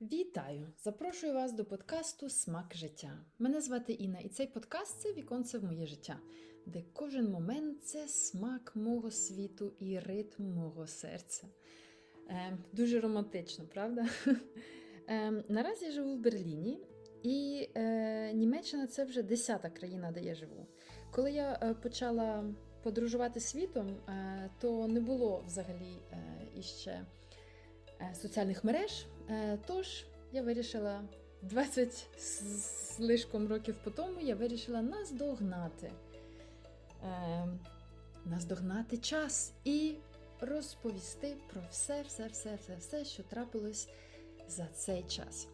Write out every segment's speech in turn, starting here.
Вітаю! Запрошую вас до подкасту Смак життя. Мене звати Інна, і цей подкаст це віконце в моє життя, де кожен момент це смак мого світу і ритм мого серця. Е, дуже романтично, правда? Е, наразі я живу в Берліні, і е, Німеччина це вже десята країна, де я живу. Коли я е, почала подорожувати світом, е, то не було взагалі е, іще соціальних мереж. Е, Тож я вирішила 20 з років по тому я вирішила наздогнати. Е, наздогнати час і розповісти про все, все, все, все, все, що трапилось за цей час.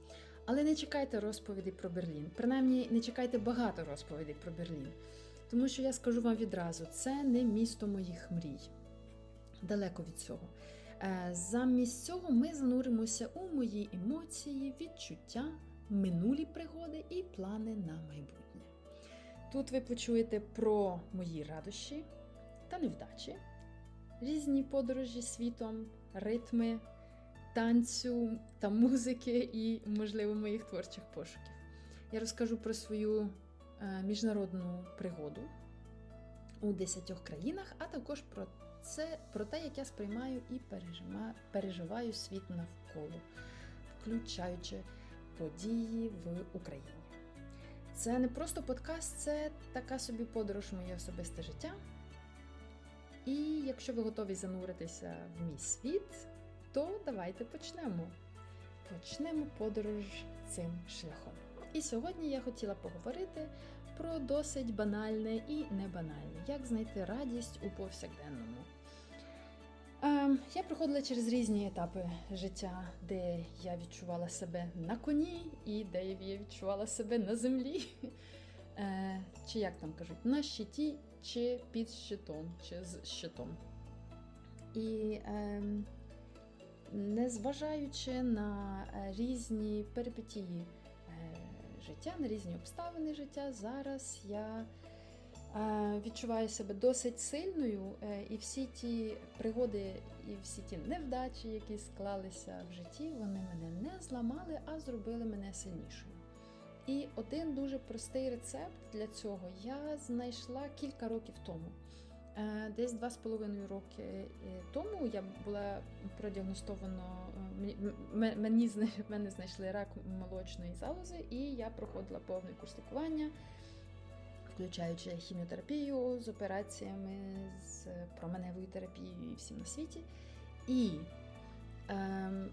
Але не чекайте розповідей про Берлін. Принаймні, не чекайте багато розповідей про Берлін. Тому що я скажу вам відразу: це не місто моїх мрій. Далеко від цього. Е, Замість цього ми зануримося у мої емоції, відчуття, минулі пригоди і плани на майбутнє. Тут ви почуєте про мої радощі та невдачі, різні подорожі світом, ритми, танцю та музики і, можливо, моїх творчих пошуків. Я розкажу про свою е, міжнародну пригоду у 10 країнах, а також про це про те, як я сприймаю і переживаю світ навколо, включаючи події в Україні. Це не просто подкаст, це така собі подорож моє особисте життя. І якщо ви готові зануритися в мій світ, то давайте почнемо. Почнемо подорож цим шляхом. І сьогодні я хотіла поговорити про досить банальне і небанальне, як знайти радість у повсякденному. Ем, я проходила через різні етапи життя, де я відчувала себе на коні, і де я відчувала себе на землі. Е, чи як там кажуть, на щиті, чи під щитом, чи з щитом. І ем, незважаючи на е, різні перипетії е, життя, на різні обставини життя, зараз я е, відчуваю себе досить сильною, е, і всі ті пригоди, і всі ті невдачі, які склалися в житті, вони мене не зламали, а зробили мене сильнішою. І один дуже простий рецепт для цього я знайшла кілька років тому. Е, Десь два з половиною роки тому я була продіагностовано, е, мені- в мене знайшли рак молочної залози, і я проходила повний курс лікування, включаючи хіміотерапію з операціями, з променевою терапією і всім на світі. І, ем,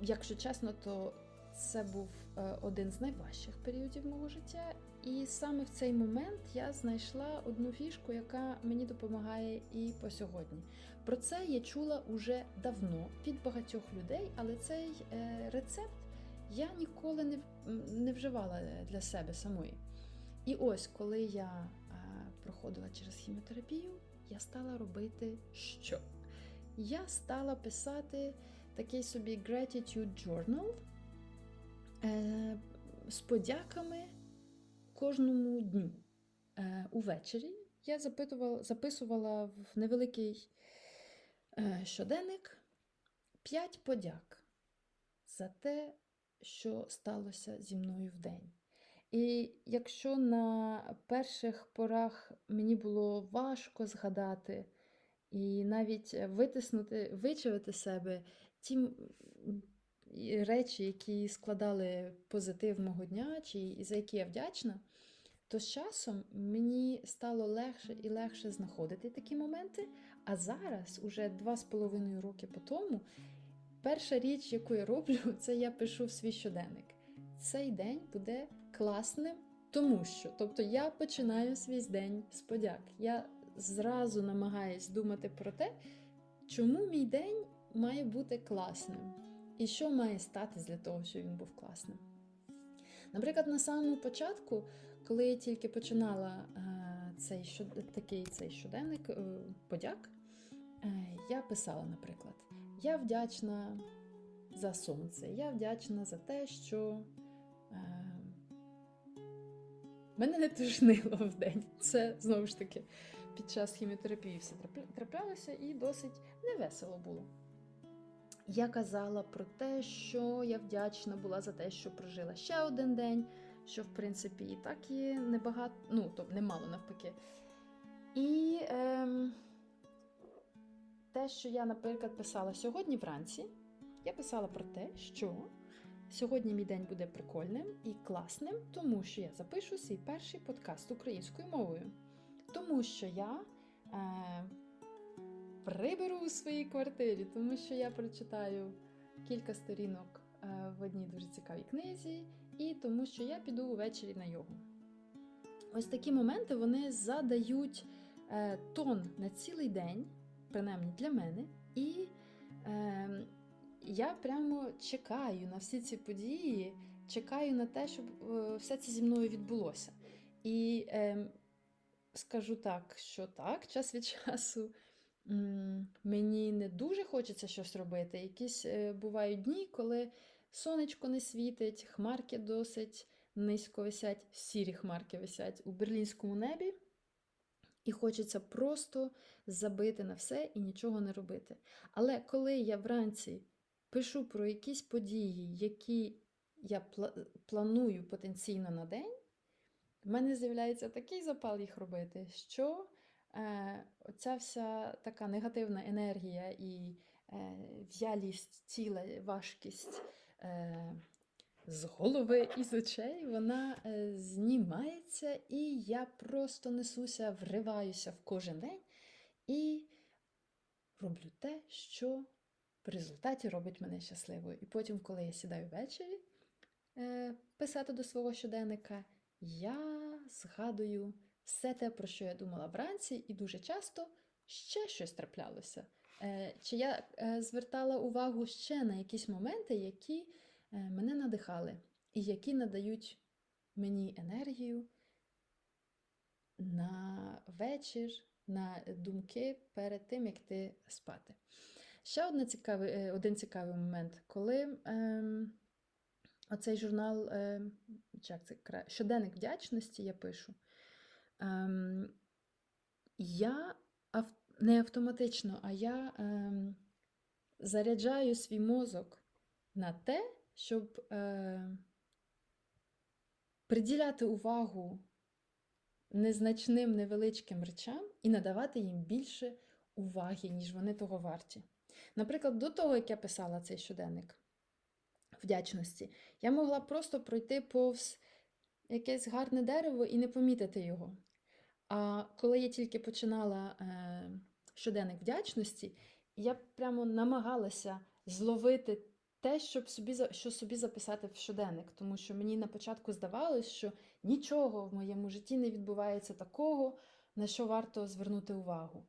якщо чесно, то це був е, один з найважчих періодів мого життя. І саме в цей момент я знайшла одну фішку, яка мені допомагає і по сьогодні. Про це я чула уже давно від багатьох людей, але цей е, рецепт я ніколи не, не вживала для себе самої. І ось, коли я е, проходила через хіміотерапію, я стала робити що? Я стала писати такий собі gratitude journal е, з подяками кожному дню. Е, увечері я записувала в невеликий е, щоденник 5 подяк за те, що сталося зі мною в день. І якщо на перших порах мені було важко згадати і навіть витиснути, вичавити себе ті речі, які складали позитив мого дня, чи за які я вдячна, то з часом мені стало легше і легше знаходити такі моменти. А зараз, уже два з половиною роки по тому, перша річ, яку я роблю, це я пишу в свій щоденник. Цей день буде класним, тому що, тобто, я починаю свій день з подяк. Я зразу намагаюсь думати про те, чому мій день має бути класним. І що має статись для того, щоб він був класним? Наприклад, на самому початку, коли я тільки починала е, цей такий цей щоденник е, подяк, е, я писала, наприклад, я вдячна за сонце, я вдячна за те, що мене не тошнило в день. Це знову ж таки під час хіміотерапії все траплялося і досить невесело було. Я казала про те, що я вдячна була за те, що прожила ще один день, що в принципі і так є небагато, ну тобто немало навпаки. І ем, те, що я, наприклад, писала сьогодні вранці, я писала про те, що сьогодні мій день буде прикольним і класним, тому що я запишу свій перший подкаст українською мовою. Тому що я е, приберу у своїй квартирі, тому що я прочитаю кілька сторінок е, в одній дуже цікавій книзі, і тому що я піду увечері на йогу. Ось такі моменти вони задають е, тон на цілий день, принаймні для мене. І е, я прямо чекаю на всі ці події, чекаю на те, щоб все це зі мною відбулося. І е, скажу так, що так, час від часу мені не дуже хочеться щось робити. Якісь е, бувають дні, коли сонечко не світить, хмарки досить низько висять, сірі хмарки висять у берлінському небі. І хочеться просто забити на все і нічого не робити. Але коли я вранці пишу про якісь події, які я планую потенційно на день, в мене з'являється такий запал їх робити, що оця вся така негативна енергія і е, в'ялість тіла, важкість е, з голови і з очей, вона е, знімається, і я просто несуся, вриваюся в кожен день і роблю те, що в результаті робить мене щасливою. І потім, коли я сідаю ввечері е, писати до свого щоденника, я згадую все те, про що я думала вранці, і дуже часто ще щось траплялося. Е, Чи я е, звертала увагу ще на якісь моменти, які е, мене надихали, і які надають мені енергію на вечір, на думки перед тим, як ти спати. Ще одне цікавий, е, один цікавий момент, коли ем, оцей журнал, ем, як це щоденник вдячності я пишу, я не автоматично, а я ем, заряджаю свій мозок на те, щоб е, приділяти увагу незначним невеличким речам і надавати їм більше уваги, ніж вони того варті. Наприклад, до того, як я писала цей щоденник вдячності, я могла просто пройти повз якесь гарне дерево і не помітити його. А коли я тільки починала е, щоденник вдячності, я прямо намагалася зловити те, щоб собі, що собі записати в щоденник, тому що мені на початку здавалось, що нічого в моєму житті не відбувається такого, на що варто звернути увагу.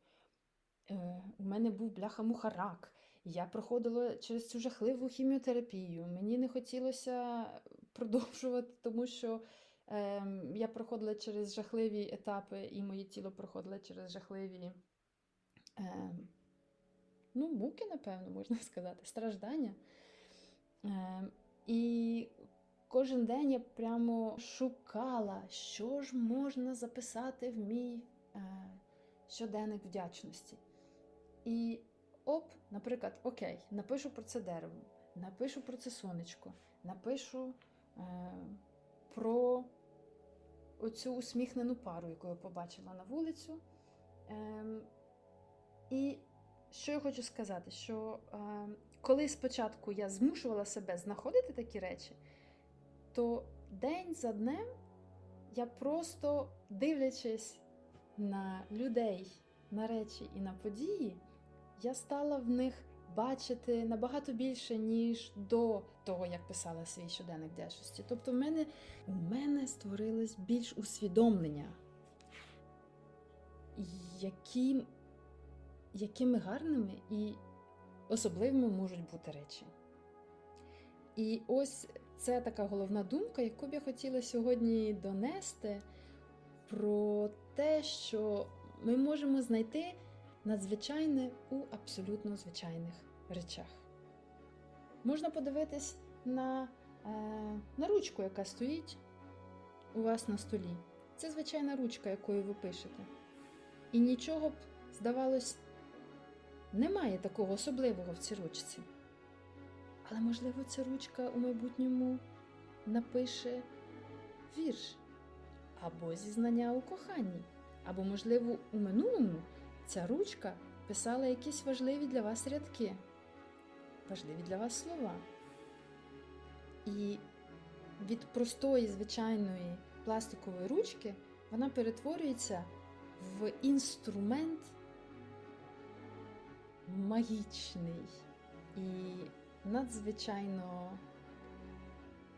Е, у мене був бляха-муха рак. Я проходила через цю жахливу хіміотерапію. Мені не хотілося продовжувати, тому що я проходила через жахливі етапи, і моє тіло проходило через жахливі е, ну, муки, напевно, можна сказати, страждання. Е, і кожен день я прямо шукала, що ж можна записати в мій е, щоденник вдячності. І оп, наприклад, окей, напишу про це дерево, напишу про це сонечко, напишу е, про оцю усміхнену пару, яку я побачила на вулицю. Ем, і що я хочу сказати, що е, коли спочатку я змушувала себе знаходити такі речі, то день за днем я просто дивлячись на людей, на речі і на події, я стала в них бачити набагато більше, ніж до того, як писала свій щоденник вдячності. Тобто, в мене, у мене створилось більш усвідомлення, які, якими гарними і особливими можуть бути речі. І ось це така головна думка, яку б я хотіла сьогодні донести про те, що ми можемо знайти надзвичайне у абсолютно звичайних речах. Можна подивитись на, е, на ручку, яка стоїть у вас на столі. Це звичайна ручка, якою ви пишете. І нічого б, здавалось, немає такого особливого в цій ручці. Але, можливо, ця ручка у майбутньому напише вірш або зізнання у коханні, або, можливо, у минулому ця ручка писала якісь важливі для вас рядки, важливі для вас слова. І від простої звичайної пластикової ручки вона перетворюється в інструмент магічний і надзвичайно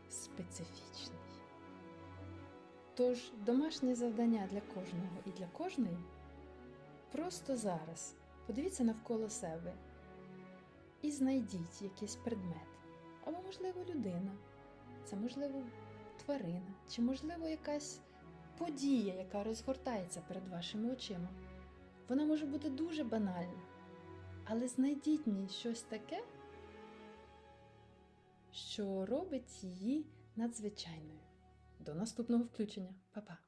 специфічний. Тож домашнє завдання для кожного і для кожної просто зараз подивіться навколо себе і знайдіть якийсь предмет, або, можливо, людина, це можливо тварина, чи, можливо, якась подія, яка розгортається перед вашими очима. Вона може бути дуже банальна, але знайдіть в щось таке, що робить її надзвичайною. До наступного включення. Па-па!